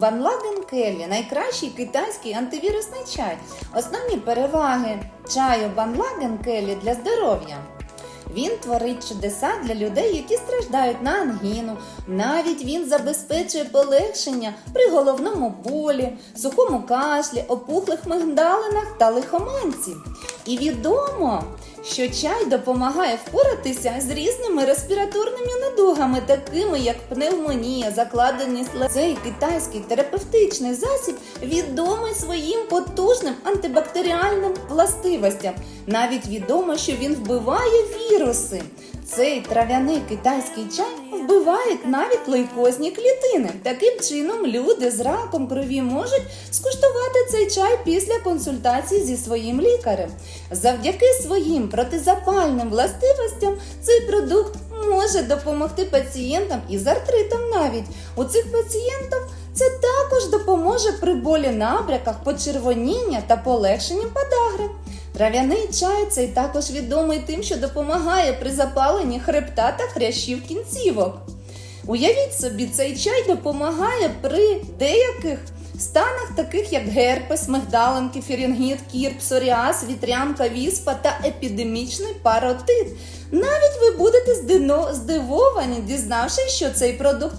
Ван Ладен Келлі – найкращий китайський антивірусний чай. Основні переваги чаю Ван Ладен Келлі для здоров'я. Він творить чудеса для людей, які страждають на ангіну. Навіть він забезпечує полегшення при головному болі, сухому кашлі, опухлих мигдалинах та лихоманці. І відомо, що чай допомагає впоратися з різними респіраторними недугами, такими як пневмонія, закладеність легень. Цей китайський терапевтичний засіб відомий своїм потужним антибактеріальним властивостям. Навіть відомо, що він вбиває віруси. Цей трав'яний китайський чай вбиває навіть лейкозні клітини. Таким чином, люди з раком крові можуть скуштувати цей чай після консультації зі своїм лікарем. Завдяки своїм протизапальним властивостям цей продукт може допомогти пацієнтам із артритом навіть. У цих пацієнтів це також допоможе при болі набряках, почервоніння та полегшенням подагри. Трав'яний чай цей також відомий тим, що допомагає при запаленні хребта та хрящів кінцівок. Уявіть собі, цей чай допомагає при деяких станах, таких як герпес, мигдалинки, ферінгіт, кірп, псоріаз, вітрянка, віспа та епідемічний паротит. Навіть ви будете здивовані, дізнавшись, що цей продукт